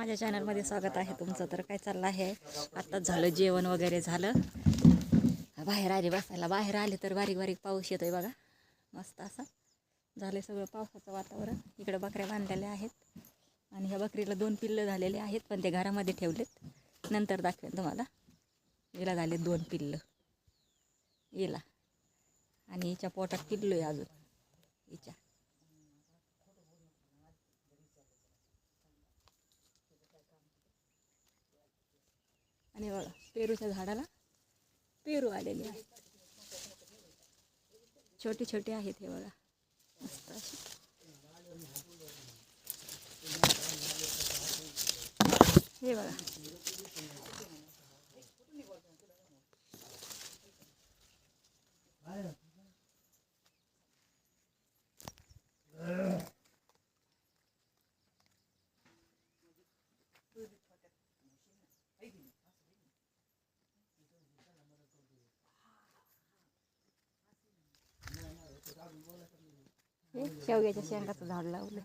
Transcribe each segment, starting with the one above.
माझ्या चॅनलमध्ये स्वागत आहे तुमचं. तर काय चाललं आहे? आत्ताच झालं जेवण वगैरे झालं. बाहेर आले बसायला. बाहेर आले तर बारीक बारीक पाऊस येतो आहे बघा. मस्त असा. झालं सगळं पावसाचं वातावरण. इकडं बकऱ्या बांधलेल्या आहेत. आणि ह्या बकरीला दोन पिल्लं झालेले आहेत पण ते घरामध्ये ठेवलेत. नंतर दाखवेन तुम्हाला. हिला झाले दोन पिल्लं. हिला. आणि हिच्या पोटात पिल्लो आहे अजून. हिच्या. आणि बघा पेरूच्या झाडाला पेरू आलेले आहेत. छोटे छोटे आहेत हे बघा. मस्त असे. हे बघा. हे शेवग्याच्या शेंगाचं झाड लावलं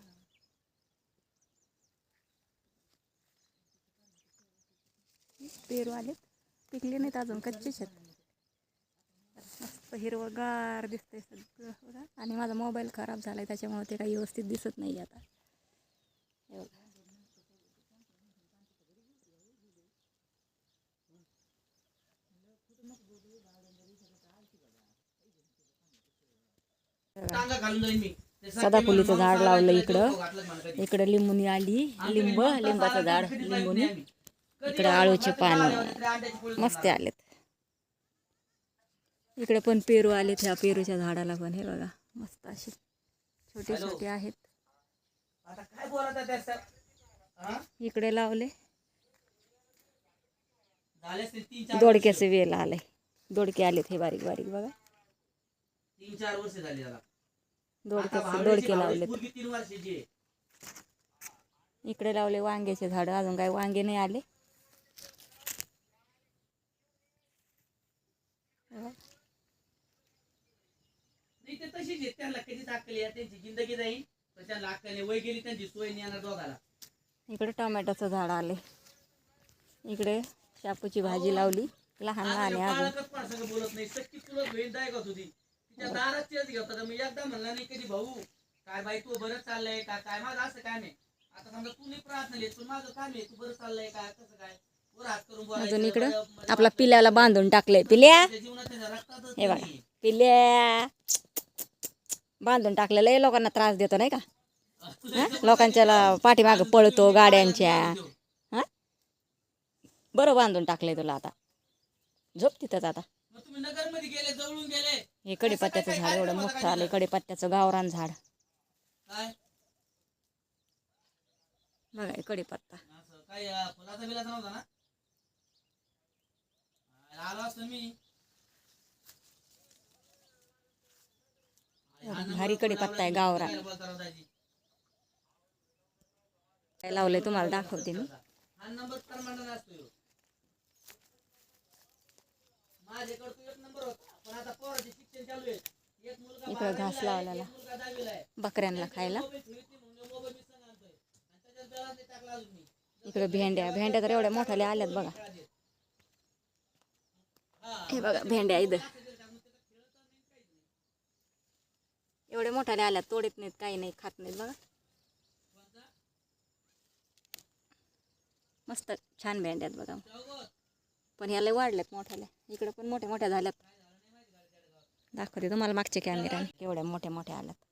पेरू आलेत पिकले नाहीत अजून कच्चेच आहेत मस्त हिरवगार दिसतंय सगळं बघा. आणि माझा मोबाईल खराब झालाय त्याच्यामुळे ते काही व्यवस्थित दिसत नाही आता. हे बघा. घालून जाईन मी. सदाफुलीचं झाड लावलं इकडं. इकडं लिंबुनी आली. लिंब लिंबाचं झाड लिंबूनी. इकडं लिंबुनी आळूचे रात्री पानं. मस्त आलेत. इकडे पण पेरू आलेत ह्या पेरूच्या झाडाला पण. हे बघा मस्त असे छोटे छोटे आहेत. इकडे लावले. दोडक्याचे वेल आले दोडके आलेत हे बारीक बारीक बघा. तीन चार वर्ष झाली दोडके लावलेत. आहे. इकडे लावले वांग्याचे झाड अजून काय वांगे नाही आले. बघा. नाही ते तशीच आहेत. त्यांना कधीच अक्कल येत त्यांची जिंदगी जाईल पण त्यांना अक्कल नाही. वय गेली त्यांची सोय नाही येणार दोघाला. इकडे टोमॅटोचं झाड आले. इकडे शापूची भाजी लावली. लहान लहान बोलत नाही. तिच्या दारात तेच घेत मी एकदा म्हणला नाही कधी भाऊ काय बाई तू बरं चाललंय का? काय माझं असं काय नाही आता समजा तू नाही प्रार्थना लिहित पण माझं काम आहे तू बरं चाललंय का? कसं काय? अजून इकडं आपला पिल्याला बांधून टाकलंय. पिल्या? हे बघा. पिल्या. बांधून टाकलेलं लोकांना त्रास देतो नाही का? हा? लोकांच्या पाठीमागं पळतो गाड्यांच्या. हा? बरं बांधून टाकलंय तुला आता. झोप तिथंच आता. गेले जवळून गेले. हे कडीपत्त्याचं झाड एवढं मोठं आलं कडीपत्त्याचं गावरान झाड. बघा कडीपत्ता भारी कडीपत्ता आहे गावरान. काय लावलंय तुम्हाला दाखवते मी. माझ्याकडे एक नंबर होता. इकडं घास लावलेला. बकऱ्यांना खायला. इकडे भेंड्या भेंड्या तर एवढ्या मोठ्याल्या आल्यात बघा. हे बघा भेंड्या इथं. एवढ्या मोठ्याल्या आल्यात तोडत नाहीत काही नाही खात नाहीत बघा. मस्त छान भेंड्यात बघा. पण ह्या लय वाढल्यात मोठ्याल्या इकडे पण मोठ्या मोठ्या झाल्यात. दाखवते तुम्हाला मागच्या कॅमेऱ्याने केवढ्या मोठ्या मोठ्या आल्यात.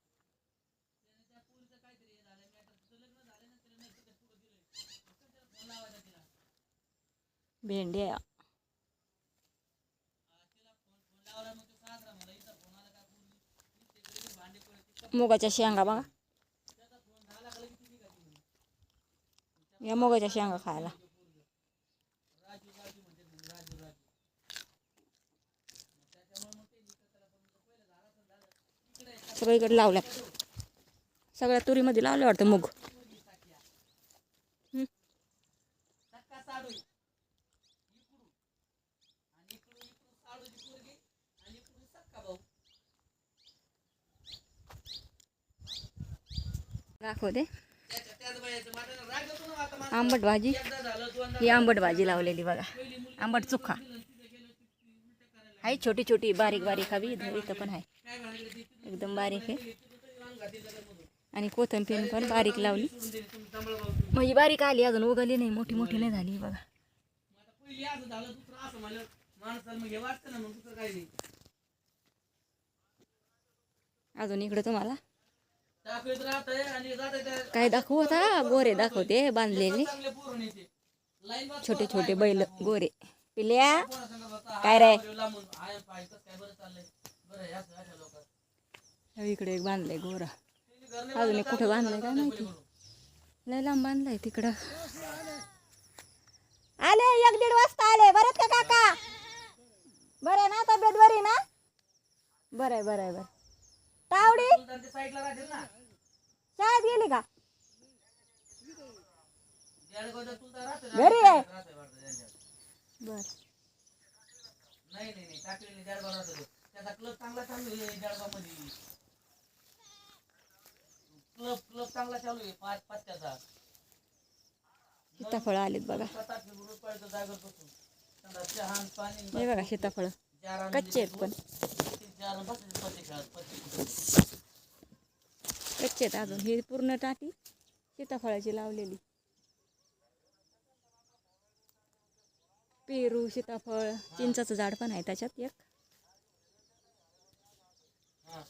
भेंड्या. मुगाच्या शेंगा बघा. या मुगाच्या शेंगा खायला सगळीकडे लावल्यात सगळ्या तुरीमध्ये लावलं वाटतं मूग हं. सक्का साडू आहे. इकडून. आणि इकडून इकडून साडूची पोरगी आणि इकडून सक्का भाऊ दाखवते त्याच्या सगळं इकडे लावल्या. सगळ्या तुरीमध्ये लावल्या वाटतं मग. दाखव दे. आंबट भाजी. ही आंबट भाजी लावलेली बघा. आंबट चुखा. आहे. छोटी छोटी बारीक बारीक हवी. इथं इथं पण आहे. एकदम बारीक आहे. आणि कोथंबीर पण बारीक लावली. म्हणजे बारीक आली अजून उगली नाही. मोठी मोठी नाही झाली बघा. अजून इकडं तुम्हाला. काय दाखवू आता? गोरे दाखवते बांधलेले. छोटे छोटे बैल गोरे. पिल्या? काय रे? इकडे एक बांधलंय गोरा. अजून एक बांधलं, कुठे बांधलंय काय माहिती. लय लांब बांधलाय तिकडं. आले एक दीड वाजता आले. बरं का काका? बरं आहे ना तब्येत बरी ना? बरं आहे बरं आहे बरं. तावडी? शाळेत गेली का? घरी आहे. बर. नाही नाही नाही. टाकलेली जळगाव राहतो तो. त्याचा क्लब चांगला चालू आहे जळगावमध्ये क्लब क्लब चांगला चालू आहे. पाच सीताफळ आलीत बघा. बसून. त्यांना चहा पाणी हे बघा सीताफळ. चार कच्चे आहेत पण. चार बसायचे पत्ते खेळत पत्ते कच्चे आहेत अजून. ही पूर्ण टाटी सीताफळाची लावलेली. पेरू सीताफळ चिंचाचं झाड पण आहे त्याच्यात एक.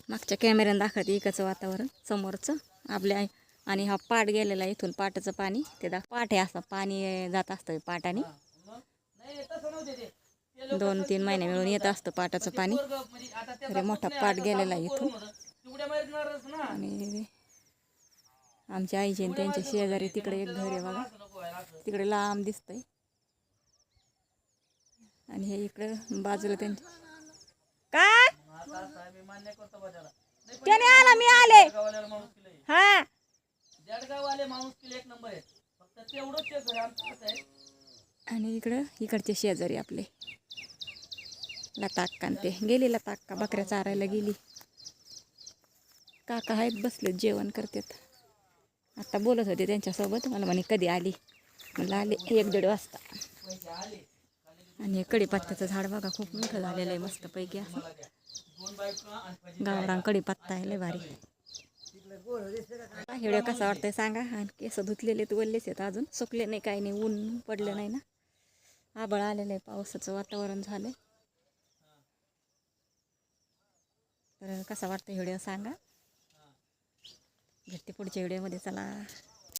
मागच्या कॅमेऱ्यानं दाखवते इकडचं वातावरण समोरचं. आपल्या आई- आणि हा पाट गेलेला आहे इथून पाटाचं पाणी. ते दाख पाट आहे असं पाणी जात असतं पाटाने. दोन तीन महिने मिळून येत असतं पाटाचं पाणी. अरे मोठा पाट गेलेला आहे इथून. आणि आमच्या आईचे त्यांच्या शेजारी तिकडे एक घर आहे बघा. तिकडे लांब दिसतंय. आणि हे इकडे बाजूला त्यांच्या काय? त्याने आला मी आले. हा. आणि इकडं इकडचे शेजारी आपले. लताक्का ते. गेली लताक्का बकऱ्या चारायला गेली. काका आहेत बसले जेवण करतात. आता बोलत होते त्यांच्यासोबत. मला म्हणे कधी आली? म्हणलं आले एक दीड वाजता. आले. आणि कडीपत्त्याचं झाड बघा खूप मोठं झालेलं आहे मस्तपैकी असं. गावरान कडीपत्ता आहे लय भारी. हिडिओ कसा वाटतंय सांगा आणि केस धुतलेले तू वल्लेच आहेत अजून. सुकले नाही काही नाही ऊन पडलं नाही ना. आबळ आलेलं आहे पावसाचं वातावरण झालंय. तर कसा वाटतं व्हिडिओ सांगा? भेटते पुढच्या व्हिडिओमध्ये चला.